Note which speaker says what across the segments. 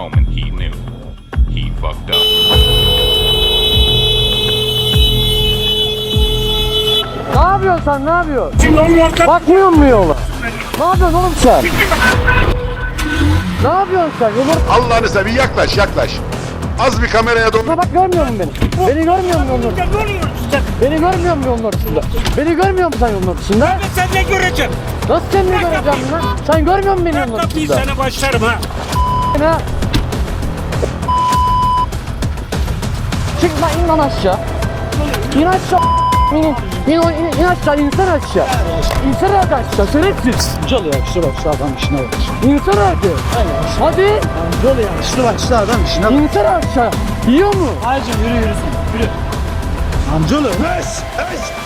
Speaker 1: moment he knew he fucked up.
Speaker 2: Ne yapıyorsun sen ne yapıyorsun?
Speaker 3: Şimdi onun orta
Speaker 2: Bakmıyor mu yola? Ne yapıyorsun oğlum sen? ne yapıyorsun sen? Yumurta
Speaker 4: Allah'ını seveyim yaklaş yaklaş. Az bir kameraya doğru.
Speaker 2: bak görmüyor musun beni? Beni görmüyor musun yolun ortasında? Beni görmüyor musun yolun ortasında? Beni görmüyor musun sen yolun ortasında?
Speaker 3: Ben sen ne göreceksin?
Speaker 2: Nasıl kendini göreceğim lan? Sen görmüyor musun beni
Speaker 3: Ben
Speaker 2: yolun
Speaker 3: kapıyı
Speaker 2: ortasında?
Speaker 3: sana başlarım ha.
Speaker 2: Ha? Çık lan in lan aşağı. İn aşağı. İn, in, in, in, in aşağı, insene aşağı. Hadi aşağı, şerefsiz.
Speaker 5: Amcalı yakıştı başlı adam işine bak.
Speaker 2: İnsene hadi. Hadi.
Speaker 5: Amcalı yakıştı başlı adam işine bak.
Speaker 2: İnsene aşağı. Yiyor mu?
Speaker 5: Hacım yürü yürü sen, yürü. Amcalı.
Speaker 2: Bir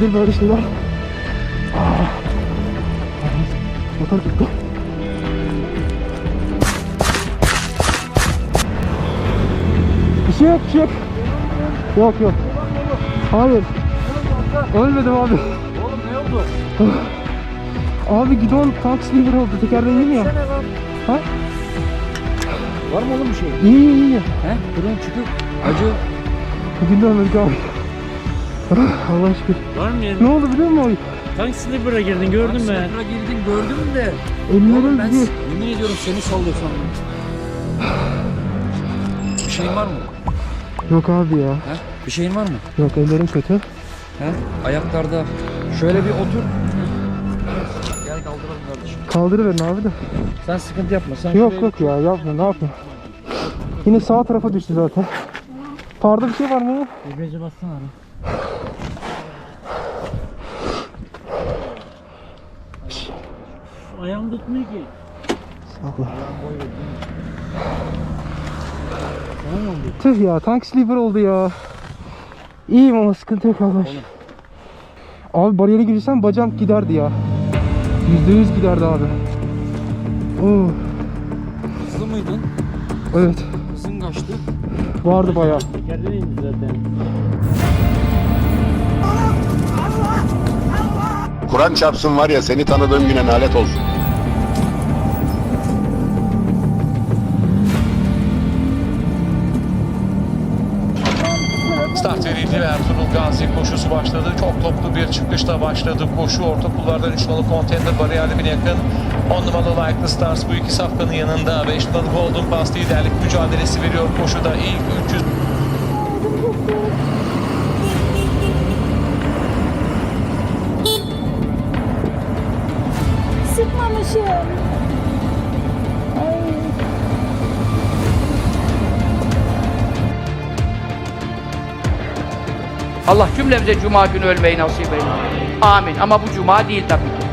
Speaker 2: Olabilir böyle şeyler. Ah. Motor gitti. Bir şey yok, bir şey yok. Yok yok. Hayır. Ölmedim abi.
Speaker 5: Oğlum ne oldu?
Speaker 2: Abi gidon tank sliver oldu. Tekerleği iyi mi ya? Ha?
Speaker 5: Var mı oğlum bir şey?
Speaker 2: İyi iyi iyi.
Speaker 5: He? Durun çıkıp. Acı.
Speaker 2: Bugün de ölmedik abi. Ah, Allah şükür.
Speaker 5: Var mı yerin?
Speaker 2: Ne oldu biliyor musun?
Speaker 5: Tank sniper'a girdin gördün mü?
Speaker 6: Sınıfına girdin gördüm de.
Speaker 2: Ellerim
Speaker 6: Oğlum ben
Speaker 2: bir.
Speaker 6: yemin ediyorum seni sallıyor sandım. Bir şeyin var mı?
Speaker 2: Yok abi ya.
Speaker 6: He? Bir şeyin var mı?
Speaker 2: Yok ellerim kötü.
Speaker 6: He? Ayaklarda. Şöyle bir otur. Gel kaldıralım kardeşim.
Speaker 2: Kaldırıverin abi de.
Speaker 5: Sen sıkıntı yapma. Sen
Speaker 2: Yok
Speaker 5: şuraya-
Speaker 2: yok ya yapma ne yapayım. Yine sağ tarafa düştü zaten. Parda bir şey var mı?
Speaker 5: Debriyaja bassana abi. Ayağım tutmuyor ki.
Speaker 2: Allah. Tüh ya tank sleeper oldu ya. İyiyim ama sıkıntı yok aşkına. Abi bariyere girsem bacağım giderdi ya. Yüzde yüz giderdi abi. Oo,
Speaker 6: Hızlı mıydın?
Speaker 2: evet
Speaker 6: Hızın kaçtı.
Speaker 2: vardı bayağı.
Speaker 5: Tekerden indi zaten.
Speaker 4: Kur'an çarpsın var ya seni tanıdığım güne nalet olsun.
Speaker 7: Start verildi ve Ertuğrul Gazi koşusu başladı. Çok toplu bir çıkışla başladı koşu. Orta kullardan 3 numaralı Contender bariyerine yakın. 10 numaralı Likely Stars bu iki safkanın yanında. 5 numaralı Golden Pass liderlik mücadelesi veriyor koşuda. İlk 300
Speaker 8: Sıkmamışım. Ay.
Speaker 9: Allah cümlemize cuma günü ölmeyi nasip eylesin. Amin. Ama bu cuma değil tabii ki.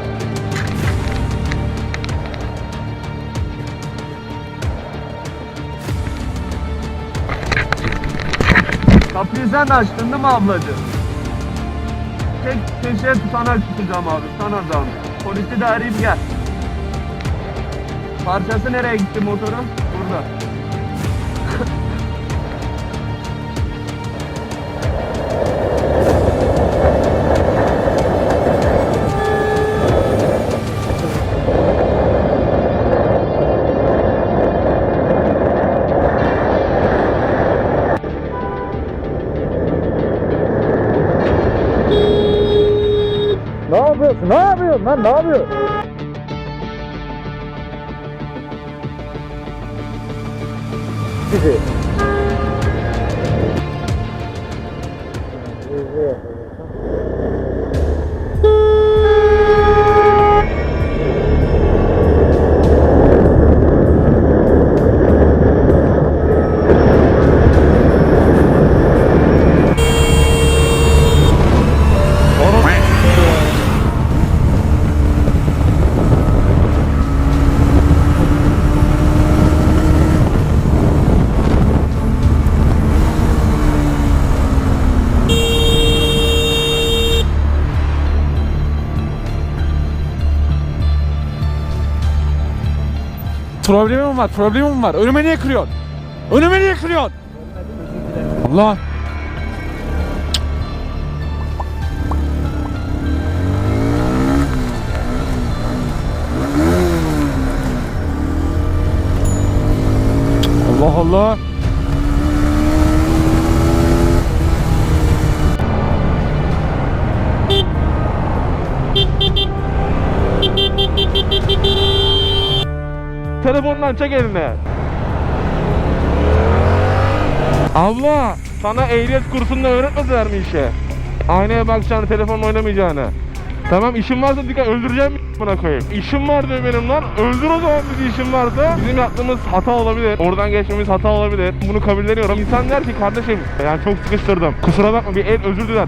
Speaker 10: Kapıyı sen açtın değil mi ablacığım? Tek köşeye tutanak tutacağım abi sana zahmet. Polisi de arayayım gel. Parçası nereye gitti motorun? Burada. ne yapıyorsun? Ne yapıyorsun lan? Ne yapıyorsun?
Speaker 11: Bizi.
Speaker 3: Problemim var, problemim var. Önüme niye kırıyorsun? Önüme niye kırıyorsun? Allah. Allah Allah.
Speaker 11: Telefondan çek eline. Abla sana ehliyet kursunda öğretmediler mi işe? Aynaya bakacağını, telefonla oynamayacağını. Tamam işin varsa dikkat öldüreceğim buna koyayım. İşim var diyor benim lan. Öldür o zaman bizi işin varsa. Bizim yaptığımız hata olabilir. Oradan geçmemiz hata olabilir. Bunu kabulleniyorum. İnsan der ki kardeşim yani çok sıkıştırdım. Kusura bakma bir el özür diler.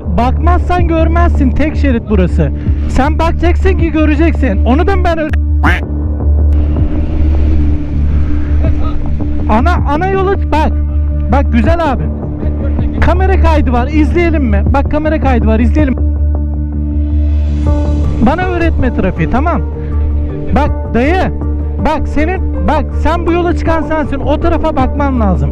Speaker 5: bakmazsan görmezsin tek şerit burası. Sen bakacaksın ki göreceksin. Onu da ben. Ana ana yolu bak. Bak güzel abi. Kamera kaydı var. izleyelim mi? Bak kamera kaydı var. izleyelim. Bana öğretme trafiği tamam. Bak dayı. Bak senin bak sen bu yola çıkan sensin. O tarafa bakman lazım.